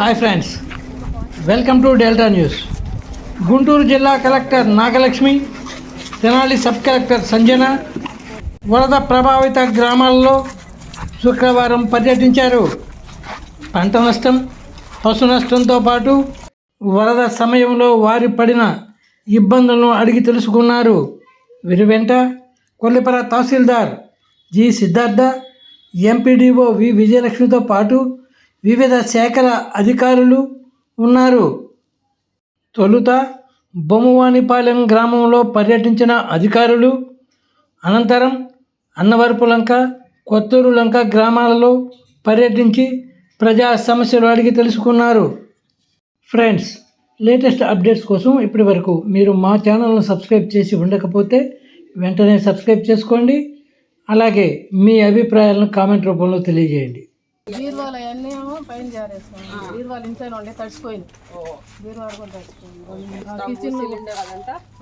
Hi friends welcome to delta news. Guntur జిల్లా collector Nagalakshmi Tenali sub collector Sanjana వరద ప్రభావిత గ్రామాల్లో శుక్రవారం పర్యటించారు. పంట నష్టం పశు నష్టంతో పాటు వరద సమయంలో వారి పడిన ఇబ్బందులను అడిగి తెలుసుకున్నారు. వీరి వెంట కొల్లిపర తహసీల్దార్ జి సిద్ధార్థ ఎంపీడీఓ వి విజయలక్ష్మితో పాటు వివిధ శాఖల అధికారులు ఉన్నారు. తొలుత బొమ్మవానిపాలెం గ్రామంలో పర్యటించిన అధికారులు అనంతరం అన్నవరపులంక కొత్తూరు లంక గ్రామాలలో పర్యటించి ప్రజా సమస్యలు అడిగి తెలుసుకున్నారు. ఫ్రెండ్స్ లేటెస్ట్ అప్డేట్స్ కోసం ఇప్పటి వరకు మీరు మా ఛానల్ను సబ్స్క్రైబ్ చేసి ఉండకపోతే వెంటనే సబ్స్క్రైబ్ చేసుకోండి. అలాగే మీ అభిప్రాయాలను కామెంట్ రూపంలో తెలియజేయండి. బీరువాలు అవన్నీ ఏమో పైన జారేస్తాం. బీరువాలు ఇంట్లో ఉండే తడిచిపోయింది బీరువాలు కూడా తడిచిపోయింది కిచెన్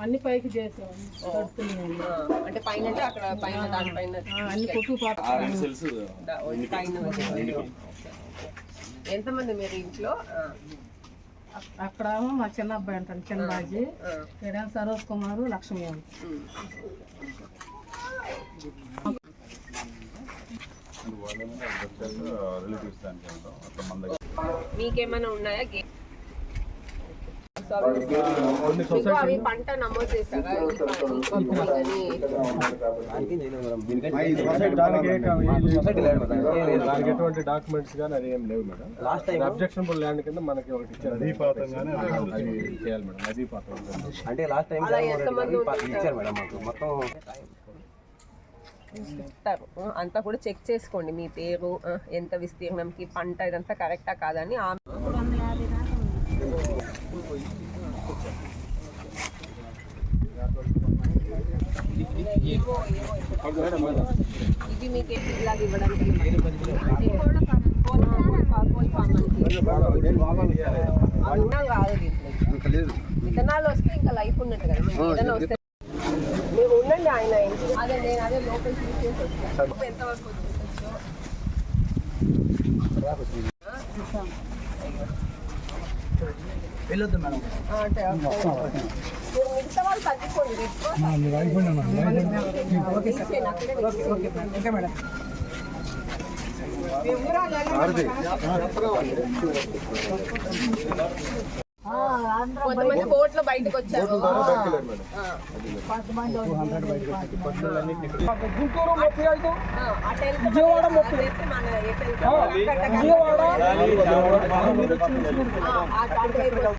అన్ని పైకి చేసాం తడుతున్నాయి అంటే పైన అంటే అక్కడ పైన దానిపైన అన్ని కొట్టు. ఎంతమంది మీరు ఇంట్లో? అక్కడ మా చిన్న అబ్బాయి అంటాను చిన్న బాజీ. ఇక్కడ సరోజ్ కుమారు లక్ష్మి. మీకేమైనా ఉన్నాయా అవి పంట నమోదు చేశారా? దానికి ఎటువంటి డాక్యుమెంట్స్ కానీ అది ఏం లేవు madam. Last time objectionable land కింద మనకి ఒకటి ఇచ్చారు. చేయాలి మేడం. నదీపాతం. అంటే లాస్ట్ టైం? ఇచ్చారు మేడం మాకు. మొత్తం ఇస్తారు అంతా కూడా చెక్ చేసుకోండి మీ పేరు ఎంత విస్తీర్ణంకి పంట ఇదంతా కరెక్టా కాదని ఇది మీకు ఇలాగ ఇవ్వడానికి కాదు విత్తనాలు వస్తే ఇంకా లైఫ్ ఉన్నట్టు కదా ఏదైనా వస్తే మేము ఉండండి ఆయన ఇంటి- అదే నేను అదే లోపల తీసేసి వస్తాను ఎంత వరకు వచ్చేసొచ్చు ఆ, మిగతా వాళ్ళు తగ్గిపోండి తీసేయండి, అక్కడే పెట్టేయండి. కొంతమంది బోట్లో బయటకు వచ్చారు ఆ. గుంటూరు ముప్పై ఐదు ఆ, అటు వెళ్తే